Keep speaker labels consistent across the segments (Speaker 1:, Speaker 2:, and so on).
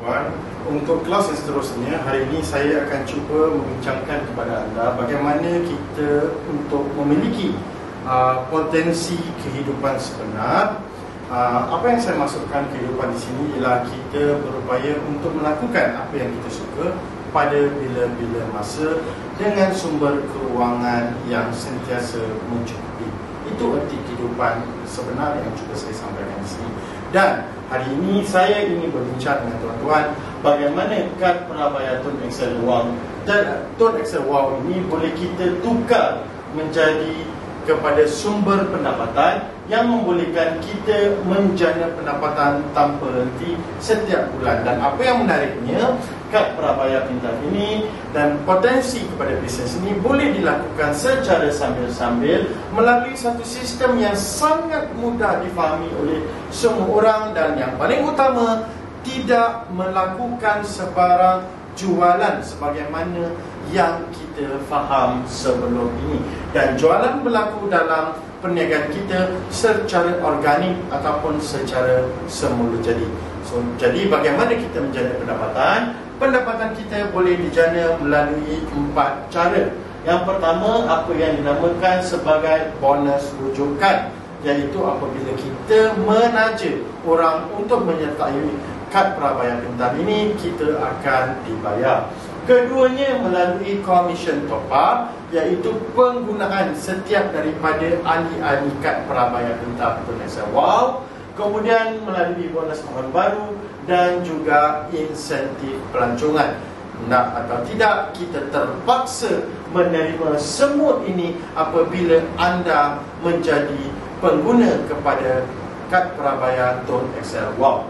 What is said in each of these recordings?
Speaker 1: puan Untuk kelas yang seterusnya Hari ini saya akan cuba membincangkan kepada anda Bagaimana kita untuk memiliki uh, potensi kehidupan sebenar. Uh, Apa yang saya maksudkan kehidupan di sini Ialah kita berupaya untuk melakukan apa yang kita suka Pada bila-bila masa Dengan sumber kewangan yang sentiasa mencukupi. Itu erti kehidupan sebenar yang cuba saya sampaikan di sini. Dan hari ini saya ingin berbincang dengan tuan-tuan bagaimana kad Prabayatun Excel Wow dan Tun Excel Wow ini boleh kita tukar menjadi kepada sumber pendapatan yang membolehkan kita menjana pendapatan tanpa henti setiap bulan. Dan apa yang menariknya kad prabayar pintar ini dan potensi kepada bisnes ini boleh dilakukan secara sambil-sambil melalui satu sistem yang sangat mudah difahami oleh semua orang dan yang paling utama tidak melakukan sebarang jualan sebagaimana yang kita faham sebelum ini dan jualan berlaku dalam perniagaan kita secara organik ataupun secara semula jadi. So, jadi bagaimana kita menjana pendapatan? Pendapatan kita boleh dijana melalui empat cara. Yang pertama apa yang dinamakan sebagai bonus rujukan iaitu apabila kita menaja orang untuk menyertai kad prabayar pintar ini kita akan dibayar. Keduanya melalui commission top up iaitu penggunaan setiap daripada ahli-ahli kad prabayar pintar Tunisia Wow kemudian melalui bonus tahun baru dan juga insentif pelancongan. Nak atau tidak kita terpaksa menerima semua ini apabila anda menjadi pengguna kepada kad prabayar Tone Excel Wow.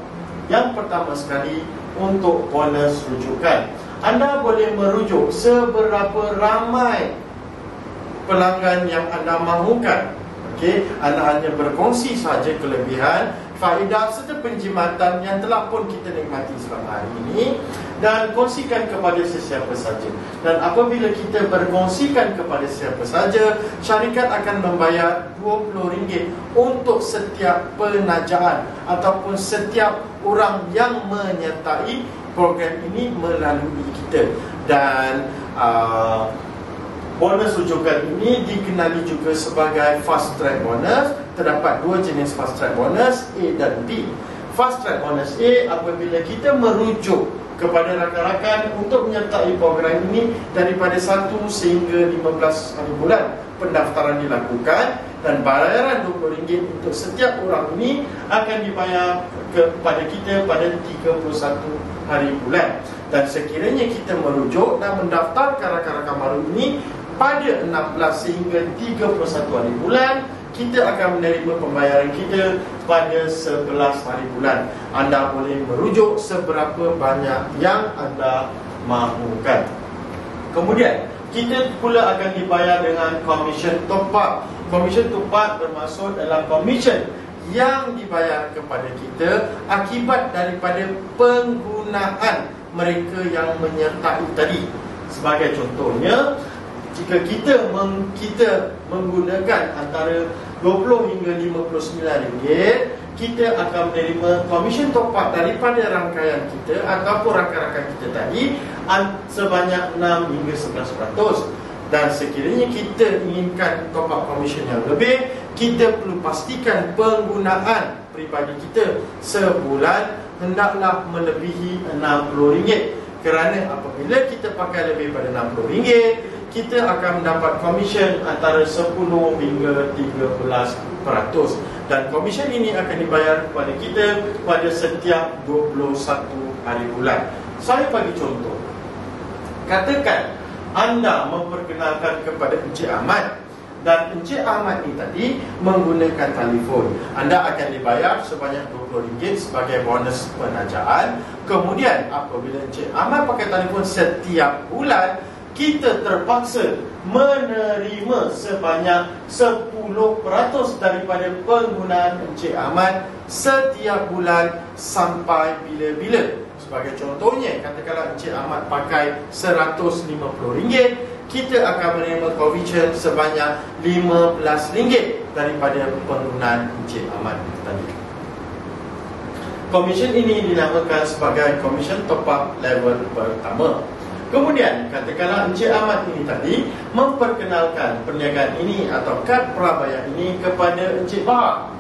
Speaker 1: Yang pertama sekali untuk bonus rujukan. Anda boleh merujuk seberapa ramai pelanggan yang anda mahukan. Okey, anda hanya berkongsi saja kelebihan, faedah serta penjimatan yang telah pun kita nikmati selama hari ini dan kongsikan kepada sesiapa saja. Dan apabila kita berkongsikan kepada sesiapa saja, syarikat akan membayar RM20 untuk setiap penajaan ataupun setiap orang yang menyertai program ini melalui kita dan uh, bonus rujukan ini dikenali juga sebagai fast track bonus terdapat dua jenis fast track bonus A dan B. Fast track bonus A apabila kita merujuk kepada rakan-rakan untuk menyertai program ini daripada 1 sehingga 15 hari bulan. Pendaftaran dilakukan dan bayaran RM20 untuk setiap orang ini akan dibayar kepada kita pada 31 hari bulan. Dan sekiranya kita merujuk dan mendaftarkan rakan-rakan baru ini pada 16 sehingga 31 hari bulan kita akan menerima pembayaran kita pada 11 hari bulan. Anda boleh merujuk seberapa banyak yang anda mahukan. Kemudian kita pula akan dibayar dengan commission top up. Commission top up bermaksud dalam commission yang dibayar kepada kita akibat daripada penggunaan mereka yang menyertai tadi. Sebagai contohnya jika kita meng, kita menggunakan antara 20 hingga 59 ringgit kita akan menerima komisen top up daripada rangkaian kita ataupun rakan-rakan kita tadi sebanyak 6 hingga 11% dan sekiranya kita inginkan top up komisen yang lebih kita perlu pastikan penggunaan peribadi kita sebulan hendaklah melebihi RM60 kerana apabila kita pakai lebih pada RM60 kita akan mendapat komisen antara 10 hingga 13% dan komisen ini akan dibayar kepada kita pada setiap 21 hari bulan. Saya bagi contoh. Katakan anda memperkenalkan kepada Encik Ahmad. Dan Encik Ahmad ini tadi menggunakan telefon. Anda akan dibayar sebanyak RM20 sebagai bonus penajaan. Kemudian apabila Encik Ahmad pakai telefon setiap bulan kita terpaksa menerima sebanyak 10% daripada penggunaan Encik Ahmad setiap bulan sampai bila-bila. Sebagai contohnya, katakanlah Encik Ahmad pakai RM150, kita akan menerima commission sebanyak RM15 daripada penggunaan Encik Ahmad tadi. Komisen ini dinamakan sebagai komisen top up level pertama. Kemudian, katakanlah Encik Ahmad ini tadi memperkenalkan perniagaan ini atau kad prabayar ini kepada Encik Bahar.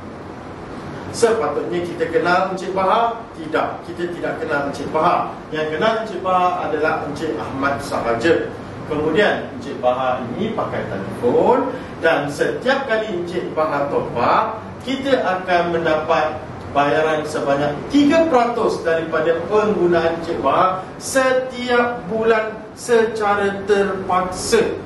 Speaker 1: Sepatutnya kita kenal Encik Bahar? Tidak, kita tidak kenal Encik Bahar. Yang kenal Encik Bahar adalah Encik Ahmad sahaja. Kemudian Encik Bahar ini pakai telefon dan setiap kali Encik Bahar top up, kita akan mendapat bayaran sebanyak 3% daripada penggunaan Cik Bahar setiap bulan secara terpaksa.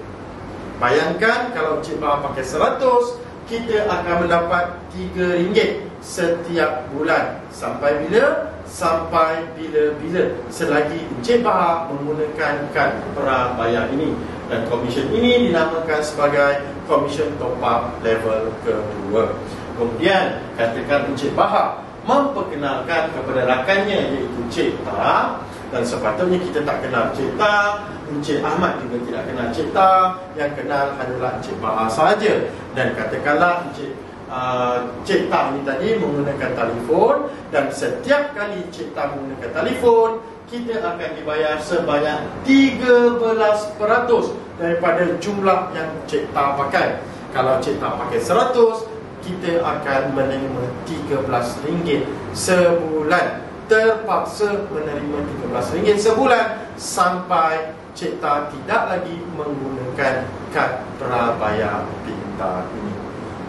Speaker 1: Bayangkan kalau Cik Bahar pakai 100, kita akan mendapat RM3 setiap bulan. Sampai bila? Sampai bila-bila. Selagi Cik Bahar menggunakan kad prabayar ini. Dan komisen ini dinamakan sebagai komisen top up level kedua. Kemudian katakan Encik Bahar memperkenalkan kepada rakannya iaitu Cik Ta. Dan sepatutnya kita tak kenal Cik Ta Encik Ahmad juga tidak kenal Cik Ta. Yang kenal adalah Encik Bahar sahaja. Dan katakanlah Encik uh, Cik Ta ini tadi menggunakan telefon. Dan setiap kali Cik Ta menggunakan telefon kita akan dibayar sebanyak 13% daripada jumlah yang Cik Ta pakai. Kalau Cik Ta pakai 100 kita akan menerima RM13 sebulan. Terpaksa menerima RM13 sebulan sampai cipta tidak lagi menggunakan kad prabayar pintar ini.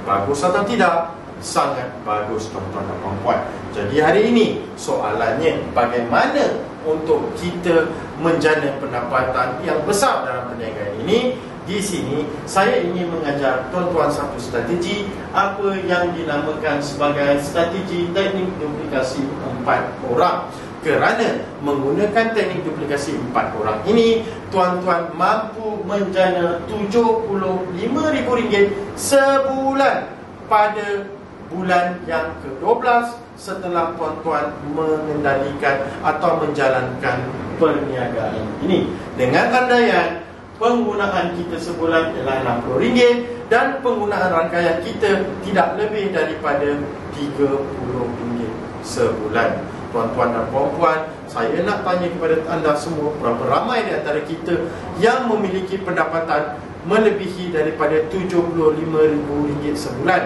Speaker 1: Bagus atau tidak? sangat bagus tuan-tuan dan puan jadi hari ini soalannya bagaimana untuk kita menjana pendapatan yang besar dalam perniagaan ini di sini saya ingin mengajar tuan-tuan satu strategi apa yang dinamakan sebagai strategi teknik duplikasi empat orang. Kerana menggunakan teknik duplikasi empat orang ini tuan-tuan mampu menjana RM75,000 sebulan pada bulan yang ke-12 setelah tuan-tuan mengendalikan atau menjalankan perniagaan ini. Dengan andaian penggunaan kita sebulan ialah RM60 dan penggunaan rangkaian kita tidak lebih daripada RM30 sebulan. Tuan-tuan dan puan-puan, saya nak tanya kepada anda semua berapa ramai di antara kita yang memiliki pendapatan melebihi daripada RM75,000 sebulan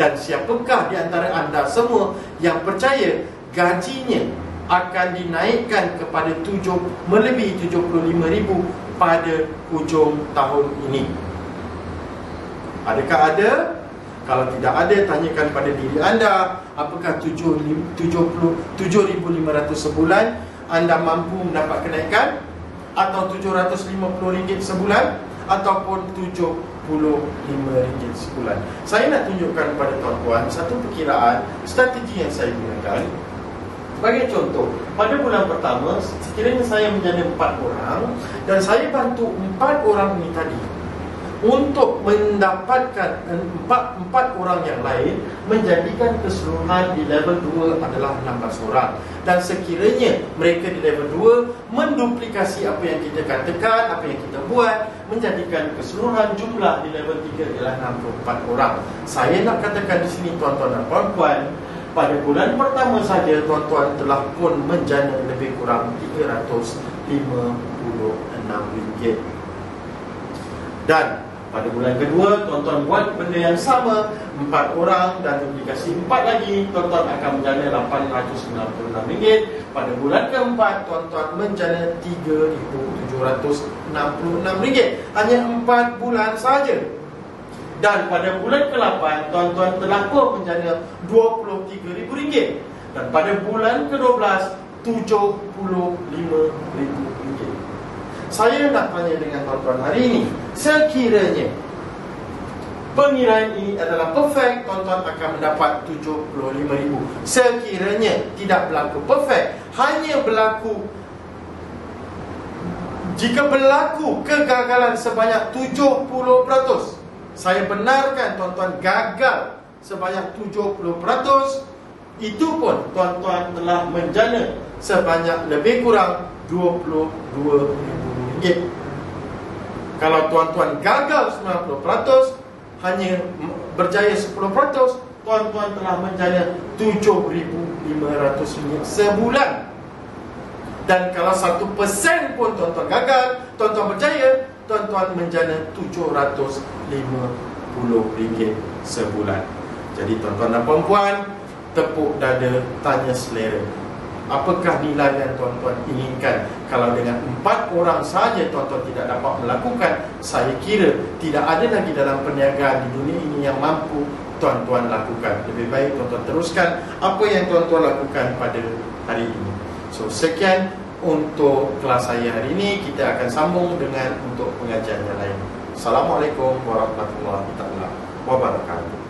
Speaker 1: dan siapakah di antara anda semua yang percaya gajinya akan dinaikkan kepada 7 melebihi 75,000 pada hujung tahun ini. Adakah ada? Kalau tidak ada, tanyakan pada diri anda, apakah 7,500 sebulan anda mampu mendapat kenaikan atau 750 ringgit sebulan ataupun 75 ringgit sebulan. Saya nak tunjukkan kepada tuan-tuan satu perkiraan strategi yang saya gunakan sebagai contoh, pada bulan pertama sekiranya saya menjadi empat orang dan saya bantu empat orang ini tadi untuk mendapatkan empat empat orang yang lain menjadikan keseluruhan di level 2 adalah 16 orang. Dan sekiranya mereka di level 2 menduplikasi apa yang kita katakan apa yang kita buat menjadikan keseluruhan jumlah di level 3 adalah 64 orang. Saya nak katakan di sini tuan-tuan dan puan-puan pada bulan pertama saja tuan-tuan telah pun menjana lebih kurang RM356. Dan pada bulan kedua tuan-tuan buat benda yang sama. Empat orang dan duplikasi empat lagi tuan-tuan akan menjana RM896 pada bulan keempat tuan-tuan menjana RM3,766 hanya empat bulan saja dan pada bulan ke-8 tuan-tuan telah pun menjana RM23,000 dan pada bulan ke-12 RM75,000 saya nak tanya dengan tuan-tuan hari ini sekiranya pengiraan ini adalah perfect tuan-tuan akan mendapat RM75,000 sekiranya tidak berlaku perfect hanya berlaku jika berlaku kegagalan sebanyak 70% saya benarkan tuan-tuan gagal sebanyak 70% itu pun tuan-tuan telah menjana sebanyak lebih kurang RM22,000 kalau tuan-tuan gagal 90% hanya berjaya 10% tuan-tuan telah menjana RM7,500 sebulan. Dan kalau satu persen pun tuan-tuan gagal, tuan-tuan berjaya, tuan-tuan menjana RM750 sebulan. Jadi tuan-tuan dan puan-puan, tepuk dada, tanya selera. Apakah nilai yang tuan-tuan inginkan Kalau dengan empat orang saja tuan-tuan tidak dapat melakukan Saya kira tidak ada lagi dalam perniagaan di dunia ini yang mampu tuan-tuan lakukan Lebih baik tuan-tuan teruskan apa yang tuan-tuan lakukan pada hari ini So sekian untuk kelas saya hari ini Kita akan sambung dengan untuk pengajian yang lain. Assalamualaikum warahmatullahi wabarakatuh